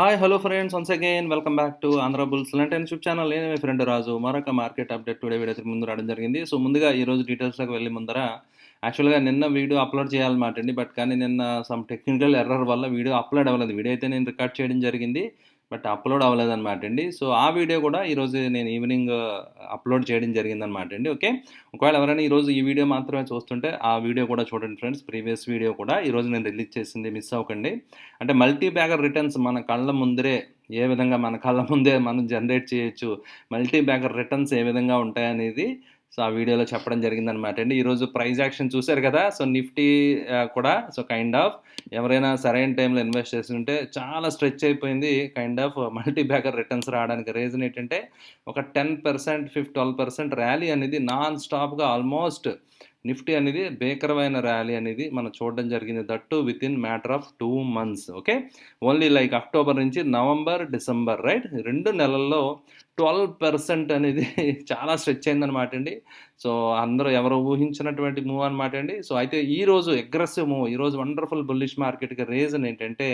Hi hello friends once again welcome back to Andhra bulls లాంటి YouTube channel నేను మీ friend రాజు మరొక. Market update today video ముందు రావడం జరిగింది. సో ముందుగా ఈ రోజు డీటెయిల్స్లోకి వెళ్ళి ముందర యాక్చువల్గా నిన్న వీడియో అప్లోడ్ చేయాలన్నమాట అండి బట్ కానీ నిన్న సమ్ టెక్నికల్ ఎర్రర్ వల్ల వీడియో అప్లోడ్ అవ్వలేదు. వీడియో అయితే నేను రికార్డ్ చేయడం జరిగింది. బట్ అప్లోడ్ అవ్వలేదన్నమాట అండి. సో ఆ వీడియో కూడా ఈరోజు నేను ఈవినింగ్ అప్లోడ్ చేయడం జరిగిందనమాట అండి. ఓకే? ఒకవేళ ఎవరైనా ఈరోజు ఈ వీడియో మాత్రమే చూస్తుంటే ఆ వీడియో కూడా చూడండి ఫ్రెండ్స్. ప్రీవియస్ వీడియో కూడా ఈరోజు నేను రిలీజ్ చేసింది మిస్ అవ్వకండి. అంటే మల్టీ బ్యాగర్ రిటర్న్స్ మన కళ్ళ ముందరే ఏ విధంగా మన కళ్ళ ముందే మనం జనరేట్ చేయొచ్చు మల్టీ బ్యాగర్ రిటర్న్స్ ఏ విధంగా ఉంటాయనేది సో ఆ వీడియోలో చెప్పడం జరిగిందనమాట అండి ఈరోజు ప్రైజ్ యాక్షన్ చూశారు కదా సో నిఫ్టీ కూడా సో కైండ్ ఆఫ్ ఎవరైనా సరైన టైంలో ఇన్వెస్ట్ చేస్తుంటే చాలా స్ట్రెచ్ అయిపోయింది. Kind of multibagger returns రావడానికి రీజన్ ఏంటంటే ఒక ten percent fif twelve percent rally అనేది నాన్ స్టాప్గా ఆల్మోస్ట్ నిఫ్టీ అనేది భీకరమైన ర్యాలీ అనేది మనం చూడడం జరిగింది. That within matter of two months okay only like October నుంచి నవంబర్ డిసెంబర్ రైట్ రెండు నెలల్లో ట్వెల్వ్ పర్సెంట్ అనేది చాలా స్ట్రెచ్ అయిందనమాట అండి. సో అందరూ ఎవరు ఊహించినటువంటి మూవ్ అనమాట అండి. సో అయితే ఈరోజు అగ్రెసివ్ మూవ్ ఈరోజు వండర్ఫుల్ బుల్లిష్ మార్కెట్కి రీజన్ ఏంటంటే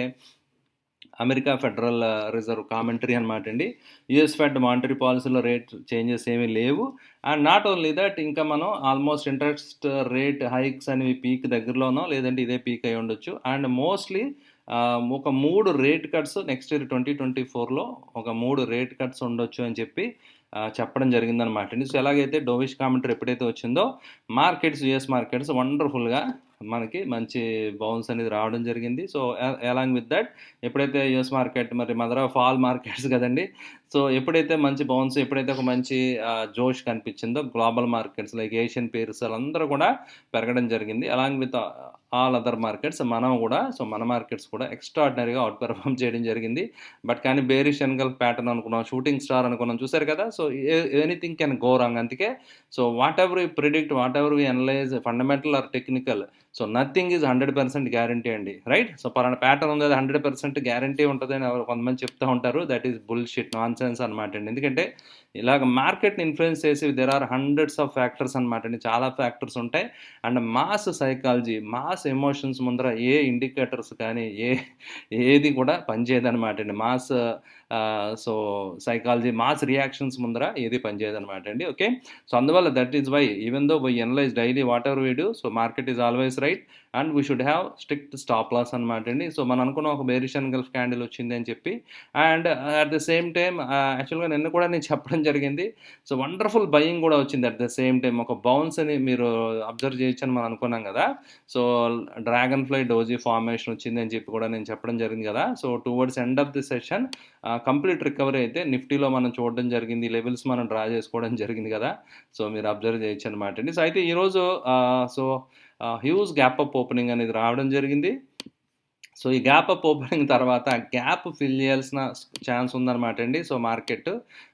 అమెరికా ఫెడరల్ రిజర్వ్ కామెంటరీ అనమాట అండి. యుఎస్ ఫెడ్ మానిటరీ పాలసీలో రేట్ చేంజెస్ ఏమీ లేవు. అండ్ నాట్ ఓన్లీ దట్ ఇంకా మనం ఆల్మోస్ట్ ఇంట్రెస్ట్ రేట్ హైక్స్ అనేవి పీక్ దగ్గరలోనో లేదంటే ఇదే పీక్ అయి ఉండొచ్చు. అండ్ మోస్ట్లీ ఒక మూడు rate cuts next year twenty twenty ఫోర్లో ఒక మూడు రేట్ కట్స్ ఉండొచ్చు అని చెప్పి చెప్పడం జరిగిందనమాట అండి. సో ఎలాగైతే డోవిష్ కామెంటర్ ఎప్పుడైతే వచ్చిందో మార్కెట్స్ యుఎస్ మార్కెట్స్ వండర్ఫుల్గా మనకి మంచి బౌన్స్ అనేది రావడం జరిగింది. సో అలాంగ్ విత్ దట్ ఎప్పుడైతే యుఎస్ మార్కెట్ మరి మదర్ ఆఫ్ ఆల్ మార్కెట్స్ కదండి సో ఎప్పుడైతే మంచి బౌన్స్ ఎప్పుడైతే ఒక మంచి జోష్ కనిపించిందో global markets like Asian peers వాళ్ళందరూ కూడా పెరగడం జరిగింది. Along with all other markets మనం కూడా సో మన మార్కెట్స్ కూడా ఎక్స్ట్రాడినరీగా అవుట్ పెర్ఫామ్ చేయడం జరిగింది. బట్ కానీ బేరిష్ ఎన్గల్ ప్యాటర్న్ అనుకున్నాం షూటింగ్ స్టార్ అనుకున్నాం చూసారు కదా? So anything can go wrong అందుకే. So whatever you predict whatever you analyse fundamental or technical so nothing is hundred percent guarantee అండి రైట్? సో పలానా ప్యాటర్న్ ఉంది అది హండ్రెడ్ పర్సెంట్ గ్యారంటీ ఉంటుందని కొంతమంది చెప్తూ ఉంటారు that is bullshit non influence అనమాట అండి. ఎందుకంటే ఇలాగ మార్కెట్ని ఇన్ఫ్లుయెన్స్ చేసి there are hundreds of factors అనమాట అండి. చాలా ఫ్యాక్టర్స్ ఉంటాయి. And mass psychology mass emotions ముందర ఏ ఇండికేటర్స్ కానీ ఏ ఏది కూడా పనిచేయదు అనమాట అండి. Mass so psychology mass reactions ముందర ఏది పనిచేయదు అనమాట అండి. ఓకే? సో అందువల్ల that is why even though we analyse daily whatever we so market is always right and we should have strict stop loss అనమాట అండి. సో మనం అనుకున్న ఒక బేరిషన్ గల్ఫ్ క్యాండిల్ వచ్చింది అని చెప్పి and at the same time యాక్చువల్గా నిన్న కూడా నేను చెప్పడం జరిగింది. సో వండర్ఫుల్ బయింగ్ కూడా వచ్చింది అట్ ద సేమ్ టైం ఒక బౌన్స్ అని మీరు అబ్జర్వ్ చేయొచ్చు అని మనం అనుకున్నాం కదా. So dragonfly doji formation వచ్చింది అని చెప్పి కూడా నేను చెప్పడం జరిగింది కదా. So towards end of the session complete recovery అయితే నిఫ్టీలో మనం చూడడం జరిగింది లెవెల్స్ మనం డ్రా చేసుకోవడం జరిగింది కదా. సో మీరు అబ్జర్వ్ చేయొచ్చు అనమాట అండి. సో అయితే ఈరోజు so huge gap up opening అనేది రావడం జరిగింది. సో ఈ గ్యాప్ అప్ ఓపెనింగ్ తర్వాత గ్యాప్ ఫిల్ చేయాల్సిన ఛాన్స్ ఉందన్నమాట అండి. So market.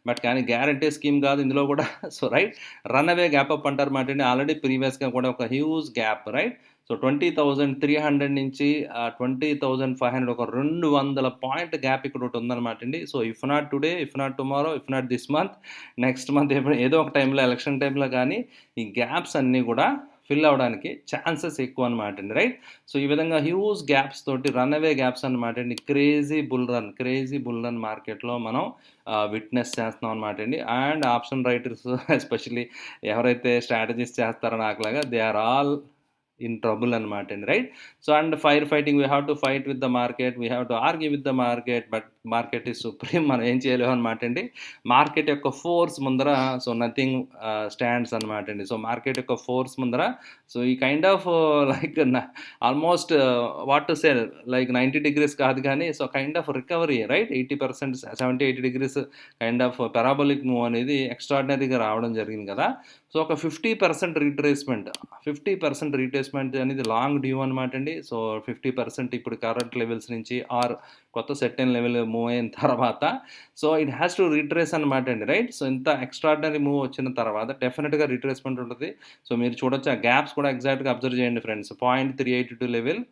బట్ కానీ గ్యారంటీ స్కీమ్ కాదు ఇందులో కూడా. So right? Runaway gap up అంటారు మాట అండి. ఆల్రెడీ ప్రీవియస్గా కూడా ఒక huge gap right? So twenty thousand three hundred నుంచి ట్వంటీ థౌజండ్ ఫైవ్ హండ్రెడ్ ఒక రెండు వందల పాయింట్ గ్యాప్ ఇక్కడ ఒకటి ఉందన్నమాట అండి. So if not today if not tomorrow if not this month next month ఏదో ఒక టైంలో ఎలక్షన్ టైంలో కానీ ఈ గ్యాప్స్ అన్నీ కూడా ఫిల్ అవడానికి ఛాన్సెస్ ఎక్కువ అనమాట అండి రైట్ సో ఈ విధంగా హ్యూజ్ గ్యాప్స్ తోటి రన్ అవే గ్యాప్స్ అనమాట అండి crazy bull run crazy bull run మార్కెట్లో మనం విట్నెస్ చేస్తున్నాం అనమాట అండి. అండ్ ఆప్షన్ రైటర్స్ ఎస్పెషలీ ఎవరైతే స్ట్రాటజీస్ చేస్తారో నాకులాగా they are all in trouble అనమాట అండి right so and fire fighting we have to fight with the market we have to argue with the market but market ఈ supreme మనం ఏం చేయలేము అనమాట అండి. మార్కెట్ యొక్క ఫోర్స్ ముందర సో నథింగ్ స్టాండ్స్ అనమాట అండి. సో మార్కెట్ యొక్క ఫోర్స్ ముందర సో ఈ kind of like almost what to say like ninety degrees కాదు కానీ so kind of recovery right eighty percent seventy eighty degrees kind of parabolic move అనేది ఎక్స్ట్రాడినరీగా రావడం జరిగింది కదా. సో ఒక fifty percent retracement. Fifty percent retracement అనేది long due అనమాట అండి. సో ఫిఫ్టీ పర్సెంట్ ఇప్పుడు కరెంట్ లెవెల్స్ నుంచి ఆర్ కొత్త సెటన్ లెవెల్ మూవ్ అయిన తర్వాత. So it has to retrace అనమాట అండి రైట్? సో ఇంత ఎక్స్ట్రాడినరీ మూవ్ వచ్చిన తర్వాత డెఫినెట్గా రీట్రేస్మెంట్ ఉంటుంది. సో మీరు చూడొచ్చు ఆ గ్యాప్స్ కూడా ఎగ్జాక్ట్గా అబ్జర్వ్ చేయండి friends. Point three eight two level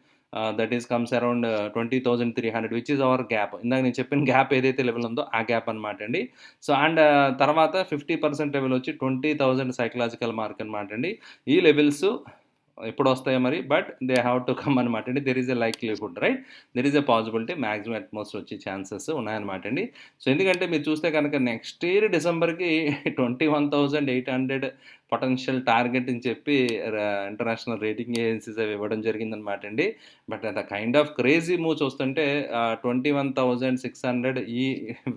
that is comes around twenty thousand three hundred which is our gap ఇందాక నేను చెప్పిన గ్యాప్ ఏదైతే లెవెల్ ఉందో ఆ గ్యాప్ అనమాట అండి. సో అండ్ uh, తర్వాత ఫిఫ్టీ పర్సెంట్ లెవెల్ వచ్చి ట్వంటీ థౌజండ్ సైకలాజికల్ మార్క్ అనమాట అండి. ఈ లెవెల్స్ ఎప్పుడు వస్తాయో మరి but they have to come అనమాట అండి. There is a likelihood right there is a possibility maximum atmost వచ్చే ఛాన్సెస్ ఉన్నాయన్నమాట అండి. సో ఎందుకంటే మీరు చూస్తే కనుక next year డిసెంబర్కి twenty one thousand eight hundred potential target అని చెప్పి ఇంటర్నేషనల్ రేటింగ్ ఏజెన్సీస్ అవి ఇవ్వడం జరిగిందనమాట అండి. But the kind of crazy move చూస్తుంటే twenty one thousand six hundred ఈ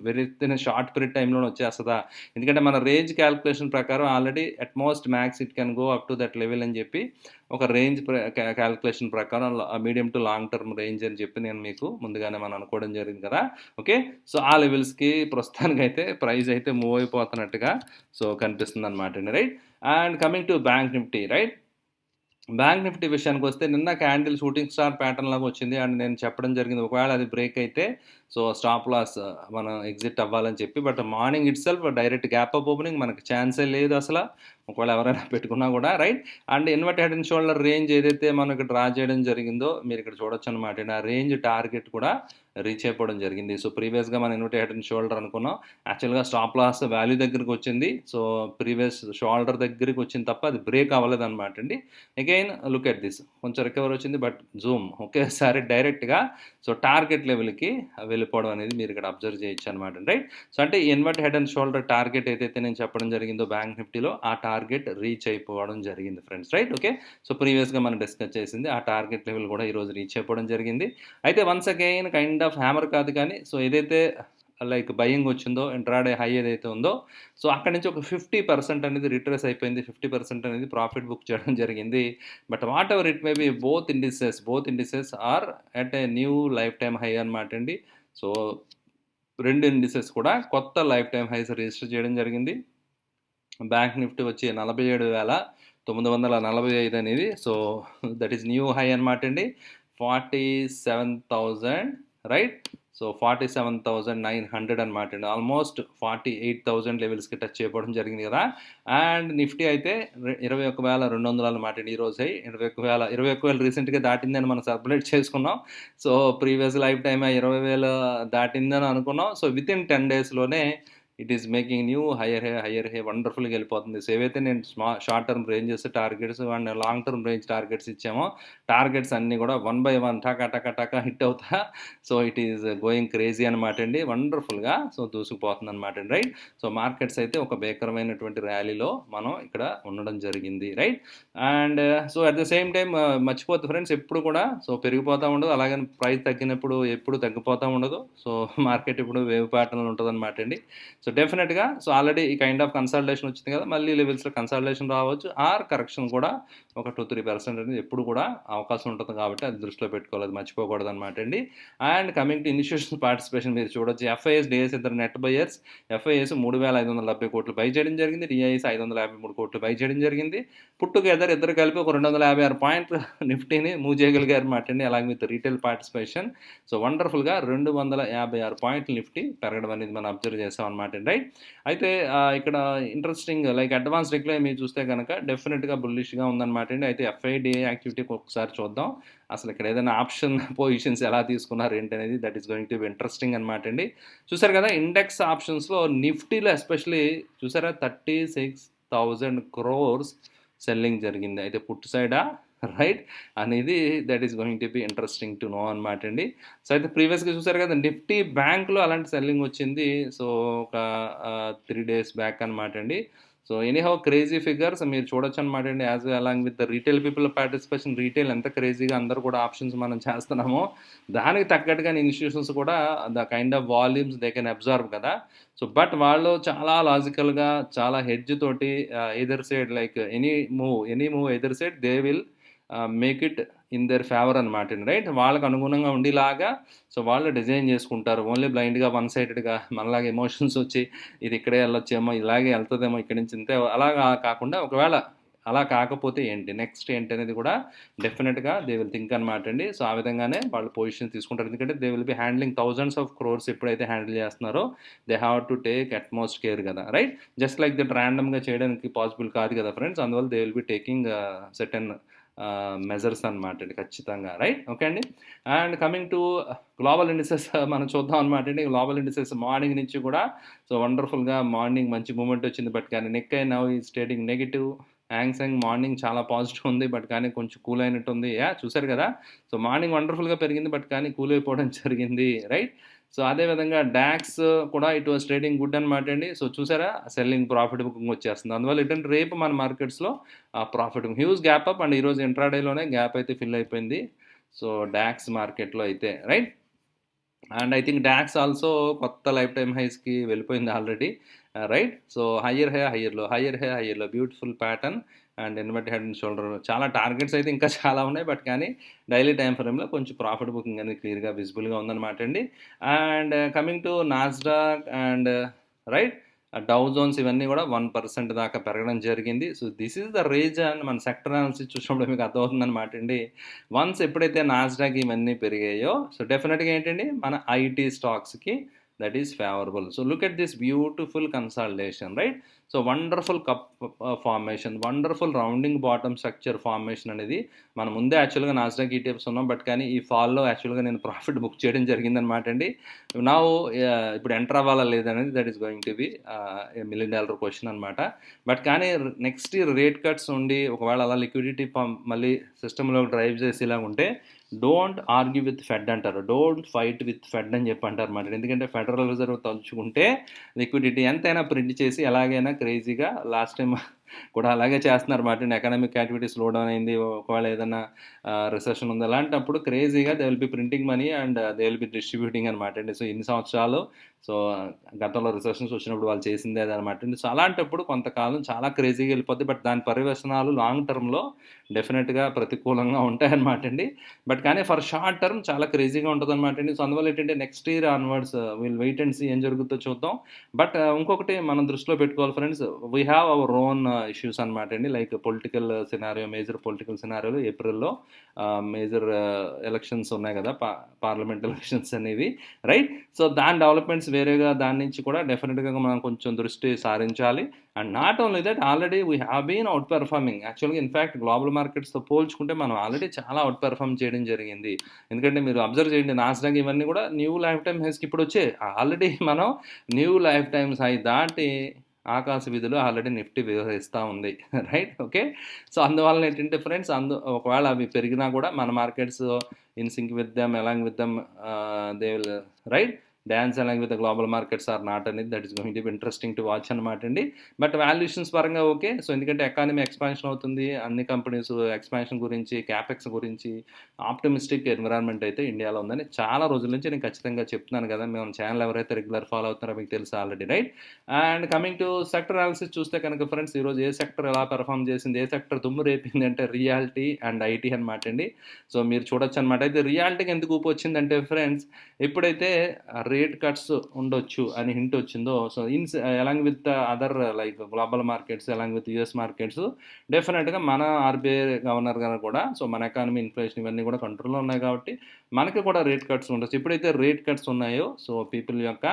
వెరీ షార్ట్ పీరియడ్ టైంలో వచ్చేస్తుందా? ఎందుకంటే మన రేంజ్ క్యాల్కులేషన్ ప్రకారం already atmost max it can go up to that level అని చెప్పి ఒక రేంజ్ క్యాల్కులేషన్ ప్రకారం medium to long term range అని చెప్పి నేను మీకు ముందుగానే మనం అనుకోవడం జరిగింది కదా? ఓకే సో ఆ లెవెల్స్కి ప్రస్తుతానికి అయితే ప్రైస్ అయితే మూవ్ అయిపోతున్నట్టుగా సో కనిపిస్తుంది అనమాట అండి right and coming to bank Nifty right bank Nifty విషయానికి వస్తే నిన్న క్యాండిల్ షూటింగ్ స్టార్ ప్యాటర్న్ లాగా వచ్చింది. అండ్ నేను చెప్పడం జరిగింది ఒకవేళ అది బ్రేక్ అయితే సో స్టాప్ లాస్ మనం ఎగ్జిట్ అవ్వాలని చెప్పి but morning itself direct gap up opening మనకి ఛాన్సే లేదు అసలు. ఒకవేళ ఎవరైనా పెట్టుకున్నా కూడా right and invert head and shoulder range ఏదైతే మనకు డ్రా చేయడం జరిగిందో మీరు ఇక్కడ చూడొచ్చు అనమాట ఆ రేంజ్ టార్గెట్ కూడా రీచ్ అయిపోవడం జరిగింది. సో ప్రీవియస్గా మనం ఇన్వర్ట్ హెడ్ అండ్ షోల్డర్ అనుకున్నాం. యాక్చువల్గా స్టాప్ లాస్ వాల్యూ దగ్గరికి వచ్చింది. సో ప్రీవియస్ షోల్డర్ దగ్గరికి వచ్చింది తప్ప అది బ్రేక్ అవ్వలేదు అనమాట అండి. అగైన్ లుక్ ఎట్ దిస్ కొంచెం రికవర్ వచ్చింది బట్ జూమ్ ఒకేసారి డైరెక్ట్గా సో టార్గెట్ లెవెల్కి వెళ్ళి వెళ్ళిపోవడం అనేది మీరు ఇక్కడ అబ్జర్వ్ చేయొచ్చు అనమాట రైట్ సో అంటే invert head and shoulder target ఏదైతే నేను చెప్పడం జరిగిందో బ్యాంక్ నిఫ్టీలో ఆ టార్గెట్ రీచ్ అయిపోవడం జరిగింది ఫ్రెండ్స్ రైట్ ఓకే సో ప్రీవియస్గా మనం డిస్కస్ చేసింది ఆ టార్గెట్ లెవెల్ కూడా ఈరోజు రీచ్ అయిపోవడం జరిగింది. అయితే once again kind of hammer కాదు కానీ సో ఏదైతే లైక్ బయింగ్ వచ్చిందో ఇంట్రాడే హై ఏదైతే ఉందో సో అక్కడి నుంచి ఒక ఫిఫ్టీ పర్సెంట్ అనేది రిట్రెస్ అయిపోయింది ఫిఫ్టీ పర్సెంట్ అనేది ప్రాఫిట్ బుక్ చేయడం జరిగింది. But whatever it may be both indices both indices are at a new lifetime high అనమాట అండి. సో రెండు ఇండిసెస్ కూడా కొత్త లైఫ్ టైం హైస్ రిజిస్టర్ చేయడం జరిగింది. బ్యాంక్ నిఫ్టీ వచ్చి నలభై ఏడు వేల తొమ్మిది వందల నలభై ఐదు అనేది. So that is new high అనమాట అండి. Forty seven thousand right? So forty seven thousand nine hundred అనమాట అండి. ఆల్మోస్ట్ ఫార్టీ ఎయిట్ థౌజండ్ లెవెల్స్కి టచ్ చేయడం జరిగింది కదా. అండ్ నిఫ్టీ అయితే ఇరవై ఒక వేల రెండు వందలు అనమాట అండి ఈరోజు అయ్యి ఇరవై ఒక వేల ఇరవై ఒక వేల రీసెంట్గా దాటిందని మనం సర్క్యులేట్ చేసుకున్నాం. సో ప్రీవియస్ లైఫ్ టైమ్ ఇరవై వేలు దాటిందని అనుకున్నాం. సో విత్ ఇన్ టెన్ డేస్లోనే it is making new higher high higher high వండర్ఫుల్గా వెళ్ళిపోతుంది. సో ఏవైతే నేను స్మా short term ranges targets and long term range targets ఇచ్చామో టార్గెట్స్ అన్నీ కూడా వన్ బై వన్ టకా టకా టకా హిట్ అవుతా. So it is going crazy అనమాట అండి. వండర్ఫుల్గా సో దూసుకుపోతుంది అనమాట అండి. రైట్ సో మార్కెట్స్ అయితే ఒక భీకరమైనటువంటి ర్యాలీలో మనం ఇక్కడ ఉండడం జరిగింది. Right and so at the same time మర్చిపోద్దు ఫ్రెండ్స్ ఎప్పుడు కూడా సో పెరిగిపోతూ ఉండదు. అలాగే ప్రైస్ తగ్గినప్పుడు ఎప్పుడు తగ్గిపోతూ ఉండదు. సో మార్కెట్ ఇప్పుడు వేవ్ ప్యాటర్న్ ఉంటుంది అనమాట అండి. సో డెఫినెట్గా సో ఆల్రెడీ ఈ కైండ్ ఆఫ్ కన్సల్టేషన్ వచ్చింది కదా మళ్ళీ లెవెల్స్లో కన్సల్టేషన్ రావచ్చు. ఆర్ కరెక్షన్ కూడా ఒక టూ త్రీ పర్సెంట్ అనేది ఎప్పుడు కూడా అవకాశం ఉంటుంది కాబట్టి అది దృష్టిలో పెట్టుకోవాలి అది మర్చిపోకూడదు అనమాట అండి. And coming to institution participation మీరు చూడొచ్చు. ఎఫ్ఐఎస్ డిఎస్ ఇద్దరు నెట్ బయర్స్ ఎఫ్ఐఎస్ మూడు వేల ఐదు వందల డెబ్బై కోట్లు బై చేయడం జరిగింది. డిఐఎస్ ఐదు వందల యాభై మూడు కోట్లు బై చేయడం జరిగింది. పుట్టుగెదర్ ఇద్దరు కలిపి ఒక రెండు వందల యాభై ఆరు పాయింట్లు నిఫ్టీని మూవ్ చేయగలిగారు మాటండి అలాగే విత్ రీటైల్ పార్టిసిపేషన్ సో వండర్ఫుల్గా రెండు వందల యాభై ఆరు పాయింట్లు నిఫ్టీ పెరగడం అనేది మనం అబ్జర్వ్ చేస్తాం అనమాట రైట్? అయితే ఇక్కడ ఇంట్రెస్టింగ్ లైక్ అడ్వాన్స్ డిక్లై మీరు చూస్తే కనుక డెఫినెట్గా బుల్లిష్గా ఉందన్నమాట అండి. అయితే ఎఫ్ఐడిఏ యాక్టివిటీకి ఒకసారి చూద్దాం. అసలు ఇక్కడ ఏదైనా ఆప్షన్ పొజిషన్స్ ఎలా తీసుకున్నారు ఏంటి అనేది that is going to be interesting అనమాట అండి. చూసారు కదా ఇండెక్స్ ఆప్షన్స్లో నిఫ్టీలో ఎస్పెషలీ చూసారా? Thirty six thousand crores selling జరిగింది. అయితే పుట్టు సైడా రైట్? అనేది that is going to be interesting to know అనమాట అండి. సో అయితే ప్రీవియస్గా చూసారు కదా నిఫ్టీ బ్యాంక్లో అలాంటి సెల్లింగ్ వచ్చింది. సో ఒక త్రీ డేస్ బ్యాక్ అనమాట అండి. సో ఎనీహౌ క్రేజీ ఫిగర్స్ మీరు చూడొచ్చు అనమాట అండి. As along with the retail people participation retail ఎంత క్రేజీగా అందరూ కూడా ఆప్షన్స్ మనం చేస్తున్నామో దానికి తగ్గట్టుగా ఇన్స్టిట్యూషన్స్ కూడా the kind of volumes they can observe కదా. సో బట్ వాళ్ళు చాలా లాజికల్గా చాలా హెడ్జ్ తోటి either side like any move any move either side they will make it in their favour అనమాట రైట్ వాళ్ళకి అనుగుణంగా ఉండేలాగా సో వాళ్ళు డిజైన్ చేసుకుంటారు. ఓన్లీ బ్లైండ్గా వన్ సైడెడ్గా మనలాగా ఎమోషన్స్ వచ్చి ఇది ఇక్కడే వెళ్ళొచ్చేమో ఇలాగే వెళ్తుందేమో ఇక్కడి నుంచి ఇంతే అలాగా కాకుండా ఒకవేళ అలా కాకపోతే ఏంటి? నెక్స్ట్ ఏంటి అనేది కూడా డెఫినెట్గా దే విల్ థింక్ అనమాట అండి. సో ఆ విధంగానే వాళ్ళు పొజిషన్ తీసుకుంటారు. ఎందుకంటే they will be handling thousands of crores ఎప్పుడైతే హ్యాండిల్ చేస్తున్నారో they have to take utmost care కదా రైట్ జస్ట్ లైక్ దట్ ర్యాండమ్గా చేయడానికి పాసిబుల్ కాదు కదా ఫ్రెండ్స్ అందువల్ల they will be taking certain measures అనమాట అండి ఖచ్చితంగా రైట్ ఓకే అండి? And coming to global indices మనం చూద్దాం అనమాట అండి. గ్లోబల్ ఇండిసెస్ మార్నింగ్ నుంచి కూడా సో వండర్ఫుల్గా మార్నింగ్ మంచి మూమెంట్ వచ్చింది. బట్ కానీ నెక్ నవ్ ఈ స్టేటింగ్ నెగిటివ్ హ్యాంగ్సెంగ్ మార్నింగ్ చాలా పాజిటివ్ ఉంది. బట్ కానీ కొంచెం కూల్ అయినట్టు ఉంది యా చూసారు కదా సో మార్నింగ్ వండర్ఫుల్గా పెరిగింది. బట్ కానీ కూల్ అయిపోవడం జరిగింది రైట్ సో అదేవిధంగా డాక్స్ కూడా ఇట్ వాస్ ట్రేడింగ్ గుడ్ అనమాట అండి. సో చూసారా సెల్లింగ్ ప్రాఫిట్ బుకింగ్ వచ్చేస్తుంది. అందువల్ల ఏంటంటే రేపు మన మార్కెట్స్లో profit huge gap up and ఈరోజు ఇంట్రాడేలోనే గ్యాప్ అయితే ఫిల్ అయిపోయింది. సో డాక్స్ మార్కెట్లో అయితే right? And I think DAX also కొత్త లైఫ్ టైం హైస్కి వెళ్ళిపోయింది already right so higher high హయ్యర్లో higher high హయ్యర్లో beautiful pattern and invert head and shoulder చాలా టార్గెట్స్ అయితే ఇంకా చాలా ఉన్నాయి బట్ కానీ డైలీ టైం ఫ్రేమ్లో కొంచెం ప్రాఫిట్ బుకింగ్ అనేది క్లియర్గా విజిబుల్గా ఉందన్నమాట అండి. And coming to Nasdaq and right Dow Jones ఇవన్నీ కూడా వన్ పర్సెంట్ దాకా పెరగడం జరిగింది. So this is the reason మన సెక్టర్ అనాలిసిస్ చూసినప్పుడు మీకు అర్థమవుతుంది అనమాట అండి. వన్స్ ఎప్పుడైతే నాస్డాక్ ఇవన్నీ పెరిగాయో సో డెఫినెట్గా ఏంటండి? మన ఐటీ స్టాక్స్కి that is favourable so look at this beautiful consultation right so wonderful cup formation wonderful rounding bottom structure formation అనేది మనం ముందే యాక్చువల్గా నాస్డాక్ ఈటీఎఫ్స్ ఉన్నాం. బట్ కానీ ఈ ఫాల్లో యాక్చువల్గా నేను ప్రాఫిట్ బుక్ చేయడం జరిగిందనమాట అండి. నా uh, ఇప్పుడు ఎంటర్ అవ్వాలా లేదనేది that is going to be million dollar question అనమాట బట్ కానీ నెక్స్ట్ ఇయర్ రేట్ కట్స్ ఉండి ఒకవేళ అలా లిక్విడిటీ మళ్ళీ సిస్టంలో డ్రైవ్ చేసేలా ఉంటే డోంట్ ఆర్గ్యూ విత్ ఫెడ్ అంటారు. డోంట్ ఫైట్ విత్ ఫెడ్ అని చెప్పి అంటారు మరి. ఎందుకంటే ఫెడరల్ రిజర్వ్ తలుచుకుంటే లిక్విడిటీ ఎంతైనా ప్రింట్ చేసి ఎలాగైనా క్రేజీగా లాస్ట్ టైం కూడా అలాగే చేస్తున్నారు మాట ఎకనామిక్ యాక్టివిటీ స్లో డౌన్ అయింది. ఒకవేళ ఏదైనా రిసెషన్ ఉంది? అలాంటప్పుడు క్రేజీగా they will be printing money and they will be distributing అనమాట అండి. సో ఇన్ని సంవత్సరాలు సో గతంలో రిసెషన్స్ వచ్చినప్పుడు వాళ్ళు చేసిందే అదనమాట అండి. సో అలాంటప్పుడు కొంతకాలం చాలా క్రేజీగా వెళ్ళిపోద్ది. బట్ దాని పరివేశనాలు లాంగ్ టర్మ్లో డెఫినెట్గా ప్రతికూలంగా ఉంటాయన్నమాట అండి. బట్ కానీ ఫర్ షార్ట్ టర్మ్ చాలా క్రేజీగా ఉంటుంది అనమాట అండి. సో అందువల్ల ఏంటంటే next year onwards will wait and see ఏం జరుగుతుందో చూద్దాం. బట్ uh, ఇంకొకటి మనం దృష్టిలో పెట్టుకోవాలి friends we have our own issues అనమాట అండి. Like political scenario major political సినారియోలు ఏప్రిల్లో మేజర్ ఎలక్షన్స్ ఉన్నాయి కదా పా పార్లమెంట్ ఎలక్షన్స్ అనేవి. రైట్ సో దాని డెవలప్మెంట్స్ వేరేగా దాని నుంచి కూడా డెఫినెట్గా మనం కొంచెం దృష్టి సారించాలి. And not only that already we have been outperforming యాక్చువల్గా ఇన్ఫ్యాక్ట్ గ్లోబల్ మార్కెట్స్తో పోల్చుకుంటే మనం ఆల్రెడీ చాలా అవుట్ పెర్ఫార్మ్ చేయడం జరిగింది. ఎందుకంటే మీరు అబ్జర్వ్ చేయండి నాస్డాక్ ఇవన్నీ కూడా న్యూ లైఫ్ టైమ్ హైస్కి ఇప్పుడు వచ్చే ఆల్రెడీ మనం న్యూ లైఫ్ టైమ్స్ హై దాటి ఆకాశ విధులు ఆల్రెడీ నిఫ్టీ వ్యవహరిస్తూ ఉంది. రైట్ ఓకే సో అందువల్ల ఏంటంటే ఫ్రెండ్స్ అందు ఒకవేళ అవి పెరిగినా కూడా మన markets in sync with them along with them they will right dance along with global markets or not అనేది that is going to interesting to watch అనమాట అండి. బట్ వాల్యుయేషన్స్ పరంగా ఓకే. సో ఎందుకంటే ఎకానమీ ఎక్స్పాన్షన్ అవుతుంది. అన్ని companies expansion గురించి capex గురించి optimistic environment అయితే ఇండియాలో ఉందని చాలా రోజుల నుంచి నేను ఖచ్చితంగా చెప్తున్నాను కదా. మేము ఛానల్ ఎవరైతే రెగ్యులర్ ఫాలో అవుతున్నారో మీకు తెలుసు already right and coming to sector analysis చూస్తే కనుక ఫ్రెండ్స్ ఈరోజు ఏ సెక్టర్ ఎలా పెర్ఫామ్ చేసింది? ఏ సెక్టర్ దుమ్ము రేపింది అంటే రియాలిటీ అండ్ ఐటీ అనమాట అండి. సో మీరు చూడొచ్చు అనమాట అయితే రియాలిటీకి ఎందుకు ఊపు వచ్చిందంటే ఫ్రెండ్స్ ఎప్పుడైతే రేట్ కట్స్ ఉండొచ్చు అని హింట్ వచ్చిందో. So in along with other like global markets along with US markets డెఫినెట్గా మన ఆర్బీఐ గవర్నర్ గారు కూడా సో మన ఎకానమీ ఇన్ఫ్లేషన్ ఇవన్నీ కూడా కంట్రోల్లో ఉన్నాయి కాబట్టి మనకి కూడా రేట్ కట్స్ ఉండొచ్చు. ఎప్పుడైతే రేట్ కట్స్ ఉన్నాయో సో పీపుల్ యొక్క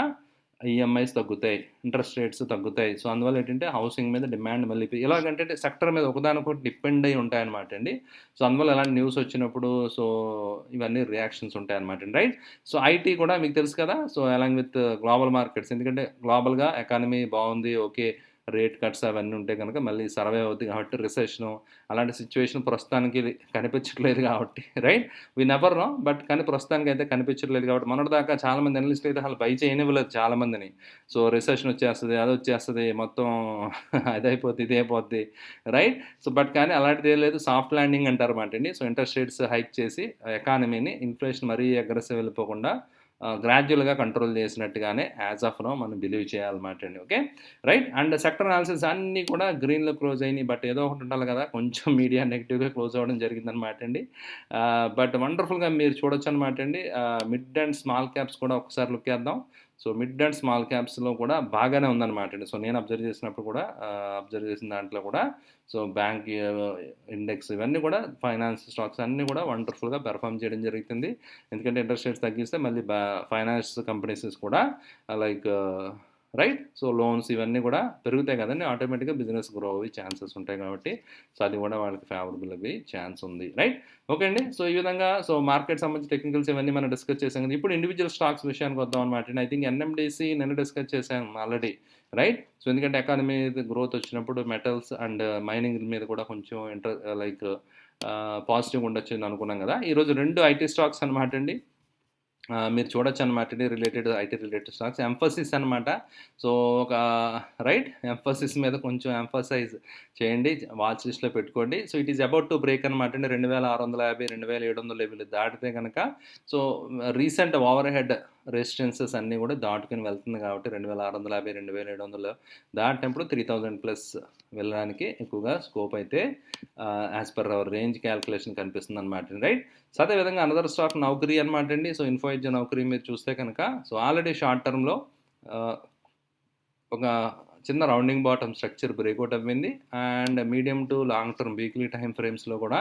ఈఎంఐస్ తగ్గుతాయి ఇంట్రెస్ట్ రేట్స్ తగ్గుతాయి. సో అందువల్ల ఏంటంటే హౌసింగ్ మీద డిమాండ్ మళ్ళీ ఎలాగంటే సెక్టర్ మీద ఒకదానికొకటి డిపెండ్ అయి ఉంటాయన్నమాట అండి. సో అందువల్ల ఎలాంటి న్యూస్ వచ్చినప్పుడు సో ఇవన్నీ రియాక్షన్స్ ఉంటాయన్నమాట అండి రైట్? సో ఐటీ కూడా మీకు తెలుసు కదా? So along with global markets. ఎందుకంటే గ్లోబల్గా ఎకానమీ బాగుంది ఓకే. రేట్ కట్స్ అవన్నీ ఉంటే కనుక మళ్ళీ సర్వే అవుతుంది కాబట్టి రిసెషన్ అలాంటి సిచ్యువేషన్ ప్రస్తుతానికి కనిపించట్లేదు కాబట్టి right? We never know but కానీ ప్రస్తుతానికి అయితే కనిపించట్లేదు కాబట్టి మొన్నటి దాకా చాలామంది అనలిస్టులు అయితే అసలు బై చేయనివ్వలేదు చాలామందిని. సో రిసెషన్ వచ్చేస్తుంది అది వచ్చేస్తుంది మొత్తం అదైపోతుంది ఇది అయిపోద్ది రైట్ సో బట్ కానీ అలాంటిది ఏం లేదు సాఫ్ట్ ల్యాండింగ్ అంటారు అన్నమాట అండి సో ఇంట్రెస్ట్ రేట్స్ హైక్ చేసి ఎకానమీని ఇన్ఫ్లేషన్ మరీ అగ్రెసివ్ వెళ్ళిపోకుండా గ్రాడ్యువల్గా కంట్రోల్ చేసినట్టుగానే యాజ్ ఆఫ్ నో మనం బిలీవ్ చేయాలన్నమాట అండి okay right and sector analysis అన్నీ కూడా గ్రీన్లో క్లోజ్ అయినాయి. బట్ ఏదో ఒకటి ఉండాలి కదా కొంచెం మీడియా నెగిటివ్గా క్లోజ్ అవ్వడం జరిగిందనమాట అండి బట్ వండర్ఫుల్గా మీరు చూడొచ్చు అనమాట అండి మిడ్ అండ్ స్మాల్ క్యాప్స్ కూడా ఒకసారి లుక్ చేద్దాం. సో మిడ్ అండ్ స్మాల్ క్యాప్స్లో కూడా బాగానే ఉందన్నమాట అండి. సో నేను అబ్జర్వ్ చేసినప్పుడు కూడా అబ్జర్వ్ చేసిన దాంట్లో కూడా సో బ్యాంక్ ఇండెక్స్ ఇవన్నీ కూడా ఫైనాన్స్ స్టాక్స్ అన్నీ కూడా వండర్ఫుల్గా పెర్ఫామ్ చేయడం జరుగుతుంది. ఎందుకంటే ఇంట్రెస్ట్ రేట్స్ తగ్గిస్తే మళ్ళీ ఫైనాన్స్ కంపెనీస్ కూడా లైక్ రైట్ సో లోన్స్ ఇవన్నీ కూడా పెరుగుతాయి కదండి. ఆటోమేటిక్గా బిజినెస్ గ్రో అయ్యే ఛాన్సెస్ ఉంటాయి కాబట్టి సో అది కూడా వాళ్ళకి ఫేవరబుల్ అవి ఛాన్స్ ఉంది. రైట్ ఓకే అండి. సో ఈ విధంగా సో మార్కెట్ సంబంధించి టెక్నికల్స్ ఇవన్నీ మనం డిస్కస్ చేసాం కదా. ఇప్పుడు ఇండివిజువల్ స్టాక్స్ విషయానికి వద్దాం అనమాట ఐ థింక్ ఎన్ఎండిసి నేను డిస్కస్ చేశాను ఆల్రెడీ రైట్ సో ఎందుకంటే ఎకానమీ గ్రోత్ వచ్చినప్పుడు మెటల్స్ అండ్ మైనింగ్ మీద కూడా కొంచెం ఇంటర్ లైక్ పాజిటివ్ ఉండొచ్చు అని అనుకున్నాం కదా. ఈరోజు రెండు ఐటీ స్టాక్స్ అనమాట అండి. మీరు చూడొచ్చు అనమాట related IT related stocks Mphasis అనమాట సో ఒక రైట్ ఎంఫసిస్ మీద కొంచెం ఎంఫసైజ్ చేయండి. వాచ్ లిస్ట్లో పెట్టుకోండి. So it is about to break అనమాట అండి. రెండు వేల ఆరు వందల యాభై రెండు వేల ఏడు వందల లెవెల్ దాటితే కనుక so recent overhead resistances అన్నీ కూడా దాటుకుని వెళ్తుంది కాబట్టి రెండు వేల ఆరు వందల యాభై రెండు వేల ఏడు వందలు. దాటినప్పుడు త్రీ థౌజండ్ ప్లస్ వెళ్ళడానికి ఎక్కువగా స్కోప్ అయితే as per our range calculation కనిపిస్తుంది అనమాట రైట్ సో అదేవిధంగా అనదర్ స్టాక్ నౌకరీ అనమాట అండి. సో ఇన్ఫోయిజ్ నౌకరీ మీరు చూస్తే కనుక సో ఆల్రెడీ షార్ట్ టర్మ్లో ఒక చిన్న rounding bottom structure breakout అవ్వింది. And medium to long term weekly time ఫ్రేమ్స్లో కూడా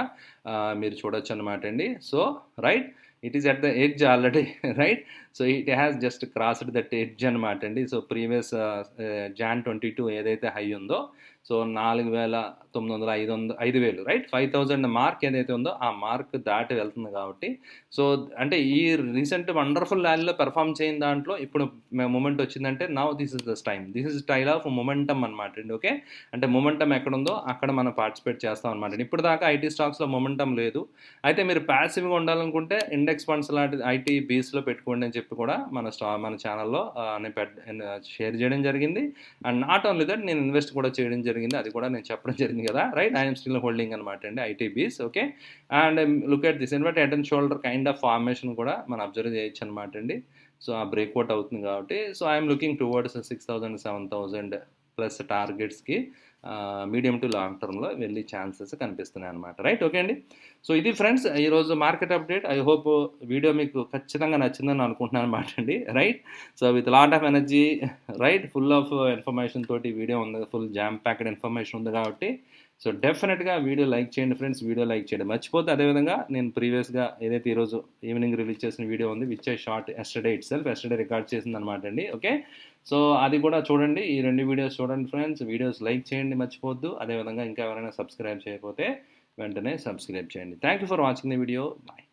మీరు చూడొచ్చు అనమాట అండి. So right it is at the edge already right? So it has just crossed that edge అనమాట అండి. So previous Jan twenty two ఏదైతే high ఉందో so నాలుగు వేల తొమ్మిది వందల ఐదు వందల ఐదు వేలు రైట్ ఫైవ్ థౌజండ్ మార్క్ ఏదైతే ఉందో ఆ మార్క్ దాటి వెళ్తుంది కాబట్టి. సో అంటే ఈ రీసెంట్ వండర్ఫుల్ ర్యాలీలో పెర్ఫామ్ చేయని దాంట్లో ఇప్పుడు మూమెంట్ వచ్చిందంటే now this is the time this is style of momentum అనమాట అండి ఓకే అంటే మొమెంటమ్ ఎక్కడ ఉందో అక్కడ మనం పార్టిసిపేట్ చేస్తాం అనమాట అండి. ఇప్పుడు దాకా ఐటీ స్టాక్స్లో మొమెంటమ్ లేదు. అయితే మీరు ప్యాసివ్గా ఉండాలనుకుంటే ఇండెక్స్ ఫండ్స్ లాంటి ఐటీ బీస్లో పెట్టుకోండి అని చెప్పి కూడా మన స్టా మన ఛానల్లో నేను షేర్ చేయడం జరిగింది. అండ్ నాట్ ఓన్లీ దట్ నేను ఇన్వెస్ట్ కూడా చేయడం జరిగింది అది కూడా నేను చెప్పడం జరిగింది కదా. రైట్ ఐఎమ్ స్టిల్ హోల్డింగ్ అనమాట అండి ITBeES okay and look at this invert head and shoulder kind of formation కూడా మనం అబ్జర్వ్ చేయొచ్చు అనమాట అండి. సో ఆ బ్రేక్అవుట్ అవుతుంది కాబట్టి. So I'm looking towards six thousand seven thousand plus టార్గెట్స్కి medium to long టర్మ్లో వెళ్ళే ఛాన్సెస్ కనిపిస్తున్నాయి అనమాట రైట్ ఓకే అండి? సో ఇది ఫ్రెండ్స్ ఈరోజు market update I hope video మీకు ఖచ్చితంగా నచ్చిందని అనుకుంటున్నాను అనమాట అండి. Right so with lot of energy right full of information తోటి వీడియో ఉంది. ఫుల్ జామ్ ప్యాకెడ్ ఇన్ఫర్మేషన్ ఉంది కాబట్టి. సో డెఫినెట్గా వీడియో లైక్ చేయండి ఫ్రెండ్స్ వీడియో లైక్ చేయండి మర్చిపోతే అదేవిధంగా నేను ప్రీవియస్గా ఏదైతే ఈరోజు ఈవినింగ్ రిలీజ్ చేసిన వీడియో ఉంది which I shot yesterday itself yesterday record చేసింది అనమాట అండి. ఓకే సో అది కూడా చూడండి ఈ రెండు వీడియోస్ చూడండి ఫ్రెండ్స్. వీడియోస్ లైక్ చేయండి మర్చిపోవద్దు. అదేవిధంగా ఇంకా ఎవరైనా సబ్స్క్రైబ్ చేయకపోతే వెంటనే సబ్స్క్రైబ్ చేయండి. Thank you for watching the video. Bye.